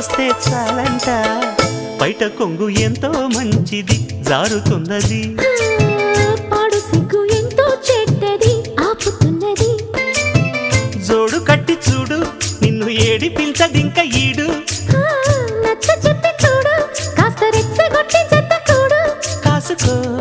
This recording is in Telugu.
వస్తే చాలంట. బయట కొంగు ఎంతో మంచిది జారుతున్నది. పాడు సిగ్గు ఎంతో చెడ్డది ఆపుతున్నది. జోడు కట్టి చూడు నిన్ను ఏడి ఏడిపించదింక ఈడు. నచ్చ చెప్పి చూడు కాస్త రెచ్చగొట్టి చెత్త కాసుకో.